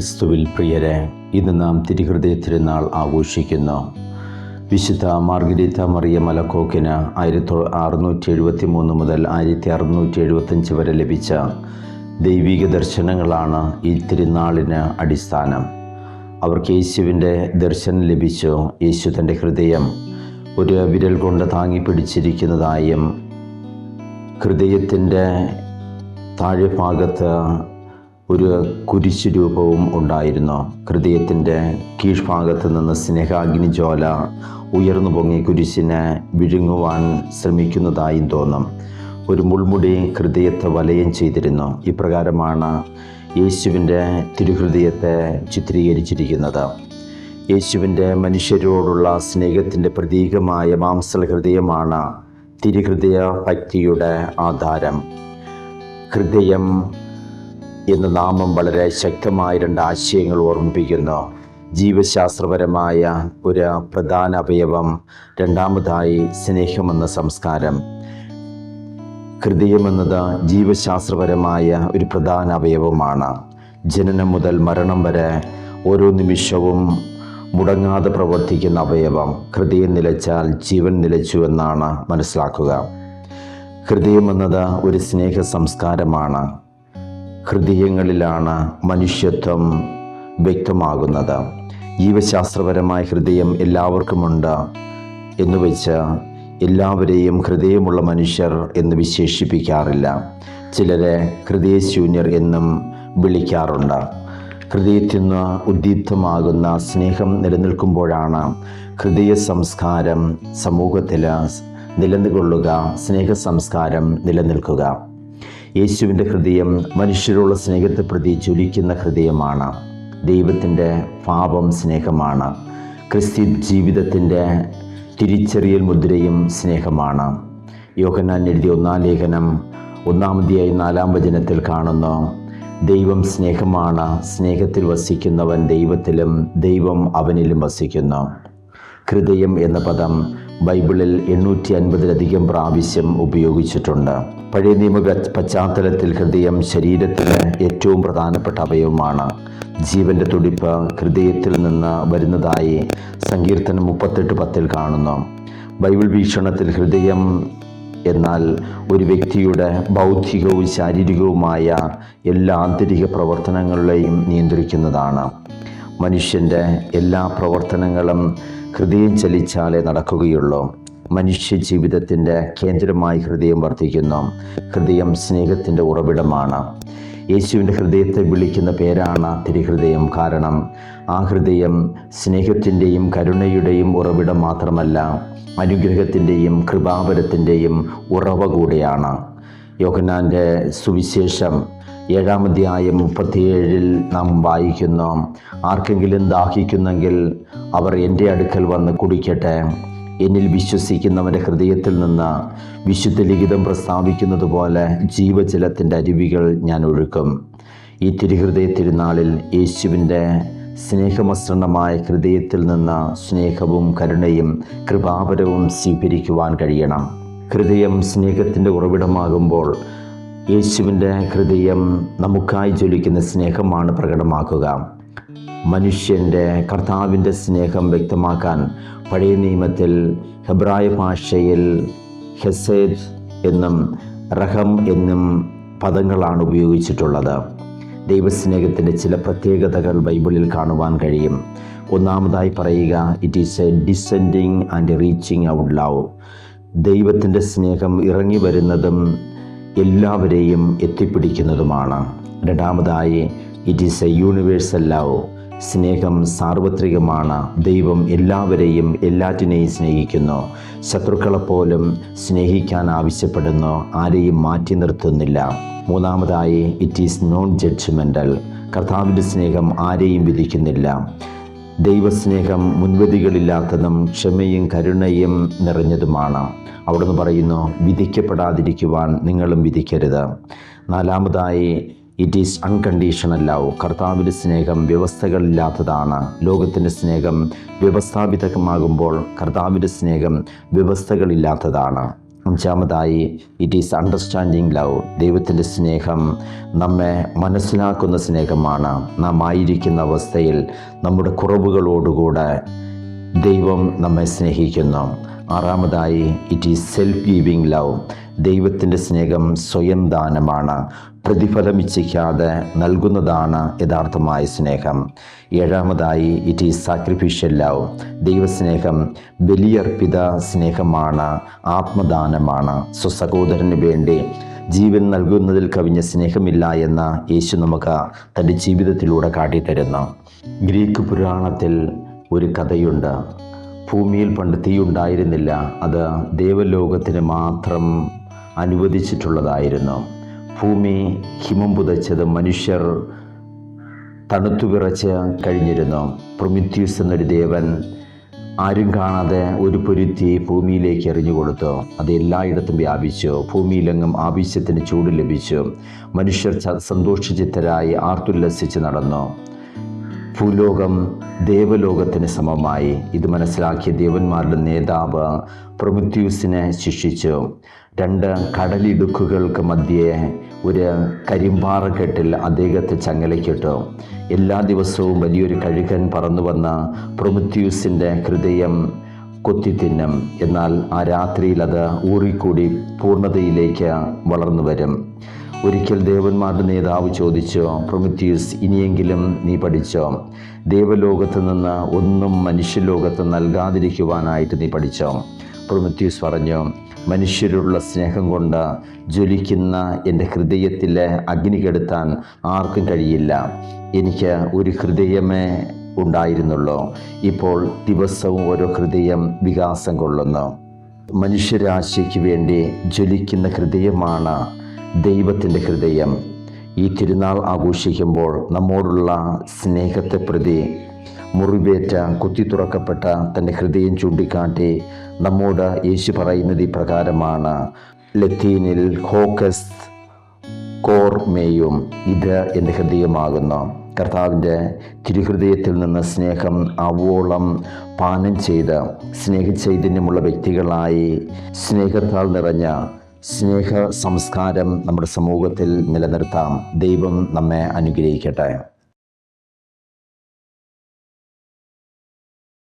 ക്രിസ്തുവിൽ പ്രിയരെ ഇന്ന് നാം തിരുഹൃദയ തിരുനാൾ ആഘോഷിക്കുന്നു. വിശുദ്ധ മാർഗരീത്ത മറിയ മലക്കോക്കിന് ആയിരത്തി അറുന്നൂറ്റി എഴുപത്തി മൂന്ന് മുതൽ ആയിരത്തി അറുന്നൂറ്റി എഴുപത്തഞ്ച് വരെ ലഭിച്ച ദൈവിക ദർശനങ്ങളാണ് ഈ തിരുനാളിന് അടിസ്ഥാനം. അവർക്ക് യേശുവിന്റെ ദർശനം ലഭിച്ചു. യേശു തന്റെ ഹൃദയം ഒരു വിരൽ കൊണ്ട് താങ്ങി പിടിച്ചിരിക്കുന്നതായും ഹൃദയത്തിന്റെ താഴെ ഭാഗത്ത് ഒരു കുരിശ് രൂപവും ഉണ്ടായിരുന്നു. ഹൃദയത്തിന്റെ കീഴ്ഭാഗത്ത് നിന്ന് സ്നേഹാഗ്നി ജ്വാല ഉയർന്നു പൊങ്ങി കുരിശിനെ വിഴുങ്ങുവാൻ ശ്രമിക്കുന്നതായും തോന്നും. ഒരു മുൾമുടി ഹൃദയത്തെ വലയം ചെയ്തിരുന്നു. ഇപ്രകാരമാണ് യേശുവിന്റെ തിരുഹൃദയത്തെ ചിത്രീകരിച്ചിരിക്കുന്നത്. യേശുവിന്റെ മനുഷ്യരോടുള്ള സ്നേഹത്തിന്റെ പ്രതീകമായ മാംസൽ ഹൃദയമാണ് തിരുഹൃദയ ഭക്തിയുടെ ആധാരം. ഹൃദയം എന്ന നാമം വളരെ ശക്തമായ രണ്ട് ആശയങ്ങൾ ഓർമ്മിപ്പിക്കുന്നു. ജീവശാസ്ത്രപരമായ ഒരു പ്രധാന അവയവം രണ്ടാമതായി സ്നേഹമെന്ന സംസ്കാരം. ഹൃദയമെന്നത് ജീവശാസ്ത്രപരമായ ഒരു പ്രധാന അവയവമാണ്. ജനനം മുതൽ മരണം വരെ ഓരോ നിമിഷവും മുടങ്ങാതെ പ്രവർത്തിക്കുന്ന അവയവം ഹൃദയം നിലച്ചാൽ ജീവൻ നിലച്ചു എന്നാണ് മനസ്സിലാക്കുക. ഹൃദയം എന്നത് ഒരു സ്നേഹ സംസ്കാരമാണ് ഹൃദയങ്ങളിലാണ് മനുഷ്യത്വം വ്യക്തമാകുന്നത്. ജീവശാസ്ത്രപരമായ ഹൃദയം എല്ലാവർക്കുമുണ്ട് എന്ന് വെച്ച് എല്ലാവരെയും ഹൃദയമുള്ള മനുഷ്യർ എന്ന് വിശേഷിപ്പിക്കാറില്ല. ചിലരെ ഹൃദയശൂന്യർ എന്നും വിളിക്കാറുണ്ട്. ഹൃദയത്തിൽ നിന്ന് ഉദ്ദീപ്തമാകുന്ന സ്നേഹം നിലനിൽക്കുമ്പോഴാണ് ഹൃദയ സംസ്കാരം സമൂഹത്തിൽ നിലനിൽക്കൊള്ളുക സ്നേഹ സംസ്കാരം നിലനിൽക്കുക. യേശുവിന്റെ ഹൃദയം മനുഷ്യരുള്ള സ്നേഹത്തെ പ്രതി ജ്വലിക്കുന്ന ഹൃദയമാണ്. ദൈവത്തിന്റെ പാപം സ്നേഹമാണ്. ക്രിസ്തി ജീവിതത്തിന്റെ തിരിച്ചറിയൽ മുദ്രയും സ്നേഹമാണ്. യോഹന്നാൻ എഴുതിയ ഒന്നാം ലേഖനം ഒന്നാമതിയായി നാലാം വചനത്തിൽ കാണുന്നു ദൈവം സ്നേഹമാണ് സ്നേഹത്തിൽ വസിക്കുന്നവൻ ദൈവത്തിലും ദൈവം അവനിലും വസിക്കുന്നു. ഹൃദയം എന്ന പദം ബൈബിളിൽ എണ്ണൂറ്റി അൻപതിലധികം പ്രാവശ്യം ഉപയോഗിച്ചിട്ടുണ്ട്. പഴയ നിയമ പശ്ചാത്തലത്തിൽ ഹൃദയം ശരീരത്തിന് ഏറ്റവും പ്രധാനപ്പെട്ട അവയവമാണ്. ജീവന്റെ തുടിപ്പ് ഹൃദയത്തിൽ നിന്ന് വരുന്നതായി സങ്കീർത്തനം മുപ്പത്തെട്ട് പത്തിൽ കാണുന്നു. ബൈബിൾ വീക്ഷണത്തിൽ ഹൃദയം എന്നാൽ ഒരു വ്യക്തിയുടെ ബൗദ്ധികവും ശാരീരികവുമായ എല്ലാ ആന്തരിക പ്രവർത്തനങ്ങളെയും നിയന്ത്രിക്കുന്നതാണ്. മനുഷ്യന്റെ എല്ലാ പ്രവർത്തനങ്ങളും ഹൃദയം ചലിച്ചാലേ നടക്കുകയുള്ളൂ. മനുഷ്യ ജീവിതത്തിന്റെ കേന്ദ്രമായി ഹൃദയം വർദ്ധിക്കുന്നു ഹൃദയം സ്നേഹത്തിന്റെ ഉറവിടമാണ്. യേശുവിന്റെ ഹൃദയത്തെ വിളിക്കുന്ന പേരാണ് തിരുഹൃദയം. കാരണം ആ ഹൃദയം സ്നേഹത്തിന്റെയും കരുണയുടെയും ഉറവിടം മാത്രമല്ല അനുഗ്രഹത്തിന്റെയും കൃപാപരത്തിന്റെയും ഉറവ കൂടിയാണ്. യോഹനാന്റെ സുവിശേഷം ഏഴാമധ്യായം മുപ്പത്തിയേഴിൽ നാം വായിക്കുന്നു ആർക്കെങ്കിലും ദാഹിക്കുന്നെങ്കിൽ അവർ എന്റെ അടുക്കൽ വന്ന് കുടിക്കട്ടെ. എന്നിൽ വിശ്വസിക്കുന്നവന്റെ ഹൃദയത്തിൽ നിന്ന് വിശുദ്ധ ലിഖിതം പ്രസ്താവിക്കുന്നത് പോലെ ജീവജലത്തിന്റെ അരുവികൾ ഞാൻ ഒഴുക്കും. ഈ തിരുഹൃദയ തിരുനാളിൽ യേശുവിന്റെ സ്നേഹമസൃണമായ ഹൃദയത്തിൽ നിന്ന് സ്നേഹവും കരുണയും കൃപാപരവും സ്വീകരിക്കുവാൻ കഴിയണം. ഹൃദയം സ്നേഹത്തിന്റെ ഉറവിടമാകുമ്പോൾ യേശുവിന്റെ ഹൃദയം നമുക്കായി ജ്വലിക്കുന്ന സ്നേഹമാണ് പ്രകടമാക്കുക. മനുഷ്യന്റെ കർത്താവിന്റെ സ്നേഹം വ്യക്തമാക്കാൻ പഴയ നിയമത്തിൽ ഹെബ്രായ ഭാഷയിൽ ഹെസേദ് എന്നും റഹം എന്നും പദങ്ങളാണ് ഉപയോഗിച്ചിട്ടുള്ളത്. ദൈവസ്നേഹത്തിന്റെ ചില പ്രത്യേകതകൾ ബൈബിളിൽ കാണുവാൻ കഴിയും. ഒന്നാമതായി പറയുക it is a descending and reaching out love ദൈവത്തിന്റെ സ്നേഹം ഇറങ്ങി വരുന്നതും എല്ലാവരെയും എത്തിപ്പിടിക്കുന്നതുമാണ്. രണ്ടാമതായി it is a universal love സ്നേഹം സാർവത്രികമാണ്. ദൈവം എല്ലാവരെയും എല്ലാറ്റിനെയും സ്നേഹിക്കുന്നു. ശത്രുക്കളെപ്പോലും സ്നേഹിക്കാൻ ആവശ്യപ്പെടുന്നു. ആരെയും മാറ്റി നിർത്തുന്നില്ല. മൂന്നാമതായി ഇറ്റ് ഈസ് നോൺ ജഡ്ജ്മെന്റൽ കർത്താവിന്റെ സ്നേഹം ആരെയും വിധിക്കുന്നില്ല. ദൈവസ്നേഹം മുൻവിധികളില്ലാത്തതും ക്ഷമയും കരുണയും നിറഞ്ഞതുമാണ്. അവിടുന്ന് പറയുന്നു വിധിക്കപ്പെടാതിരിക്കുവാൻ നിങ്ങളും വിധിക്കരുത്. നാലാമതായി ഇറ്റ് ഈസ് അൺകണ്ടീഷണൽ ലവ് കർത്താവിന്റെ സ്നേഹം വ്യവസ്ഥകളില്ലാത്തതാണ്. ലോകത്തിന്റെ സ്നേഹം വ്യവസ്ഥാപിതമാകുമ്പോൾ കർത്താവിന്റെ സ്നേഹം വ്യവസ്ഥകളില്ലാത്തതാണ്. അഞ്ചാമതായി ഇറ്റ് ഈസ് അണ്ടർസ്റ്റാൻഡിങ് ലവ് ദൈവത്തിന്റെ സ്നേഹം നമ്മെ മനസ്സിലാക്കുന്ന സ്നേഹമാണ്. നാം ആയിരിക്കുന്ന അവസ്ഥയിൽ നമ്മുടെ കുറവുകളോടുകൂടെ ദൈവം നമ്മെ സ്നേഹിക്കുന്നു. ആറാമതായി it is self giving love ദൈവത്തിന്റെ സ്നേഹം സ്വയം ദാനമാണ്. പ്രതിഫലം ഇച്ഛിക്കാതെ നൽകുന്നതാണ് യഥാർത്ഥമായ സ്നേഹം. ഏഴാമതായി ഇറ്റ് ഈസ് സാക്രിഫിഷ്യൽ ലവ് ദൈവസ്നേഹം ബലിയർപ്പിത സ്നേഹമാണ് ആത്മദാനമാണ്. സ്വസഹോദരന് വേണ്ടി ജീവൻ നൽകുന്നതിൽ കവിഞ്ഞ സ്നേഹമില്ല എന്ന് യേശു നമുക്ക് തന്റെ ജീവിതത്തിലൂടെ കാട്ടിത്തരുന്നു. ഗ്രീക്ക് പുരാണത്തിൽ ഒരു കഥയുണ്ട്. ഭൂമിയിൽ പണ്ട് തീ ഉണ്ടായിരുന്നില്ല അത് ദേവലോകത്തിന് മാത്രം അനുവദിച്ചിട്ടുള്ളതായിരുന്നു. ഭൂമി ഹിമം പുതച്ചത് മനുഷ്യർ തണുത്തു വിറച്ച് കഴിഞ്ഞിരുന്നു. പ്രൊമിത്യൂസ് എന്നൊരു ദേവൻ ആരും കാണാതെ ഒരു പൊരുത്തി ഭൂമിയിലേക്ക് എറിഞ്ഞു കൊടുത്തു. അത് എല്ലായിടത്തും വ്യാപിച്ചു. ഭൂമിയിലെങ്ങും ആവശ്യത്തിന് ചൂട് ലഭിച്ചു. മനുഷ്യർ സന്തോഷചിത്തരായി ആർത്തുല്ലസിച്ച് നടന്നു. ഭൂലോകം ദേവലോകത്തിന് സമമായി. ഇത് മനസ്സിലാക്കിയ ദേവന്മാരുടെ നേതാവ് പ്രൊമിത്യൂസിനെ ശിക്ഷിച്ചു. രണ്ട് കടലിടുക്കുകൾക്ക് മധ്യേ ഒരു കരിമ്പാറക്കെട്ടിൽ അദ്ദേഹത്തെ ചങ്ങലയ്ക്കിട്ടു. എല്ലാ ദിവസവും വലിയൊരു കഴുകൻ പറന്നു വന്ന പ്രൊമിത്യൂസിന്റെ ഹൃദയം കൊത്തിത്തിന്നും. എന്നാൽ ആ രാത്രിയിൽ അത് ഊറിക്കൂടി പൂർണതയിലേക്ക് വളർന്നു വരും. ഒരിക്കൽ ദേവന്മാരുടെ നേതാവ് ചോദിച്ചു പ്രൊമിത്യൂസ് ഇനിയെങ്കിലും നീ പഠിച്ചോ? ദേവലോകത്ത് നിന്ന് ഒന്നും മനുഷ്യലോകത്ത് നൽകാതിരിക്കുവാനായിട്ട് നീ പഠിച്ചോ? പ്രൊമിത്യൂസ് പറഞ്ഞു മനുഷ്യരുള്ള സ്നേഹം കൊണ്ട് ജ്വലിക്കുന്ന എന്റെ ഹൃദയത്തിലെ അഗ്നി കെടുത്താൻ ആർക്കും കഴിയില്ല. എനിക്ക് ഒരു ഹൃദയമേ ഉണ്ടായിരുന്നുള്ളൂ. ഇപ്പോൾ ദിവസവും ഓരോ ഹൃദയം വികാസം കൊള്ളുന്നു. മനുഷ്യരാശിക്ക് വേണ്ടി ജ്വലിക്കുന്ന ഹൃദയമാണ് ദൈവത്തിന്റെ ഹൃദയം ഈ തിരുനാൾ ആഘോഷിക്കുമ്പോൾ നമ്മോടുള്ള സ്നേഹത്തെ പ്രതി മുറിവേറ്റ കുത്തി തുറക്കപ്പെട്ട തന്റെ ഹൃദയം ചൂണ്ടിക്കാട്ടി നമ്മോട് യേശു പറയുന്നത് ഇപ്രകാരമാണ് ലത്തീനിൽ ഹോക്കസ് കോർമേയും ഇത് എന്റെ ഹൃദയമാകുന്നു. കർത്താവിന്റെ തിരുഹൃദയത്തിൽ നിന്ന് സ്നേഹം അവോളം പാനം ചെയ്ത് സ്നേഹചൈതന്യമുള്ള വ്യക്തികളായി സ്നേഹത്താൽ നിറഞ്ഞ സ്നേഹ സംസ്കാരം നമ്മുടെ സമൂഹത്തിൽ നിലനിർത്താം. ദൈവം നമ്മെ അനുഗ്രഹിക്കട്ടെ.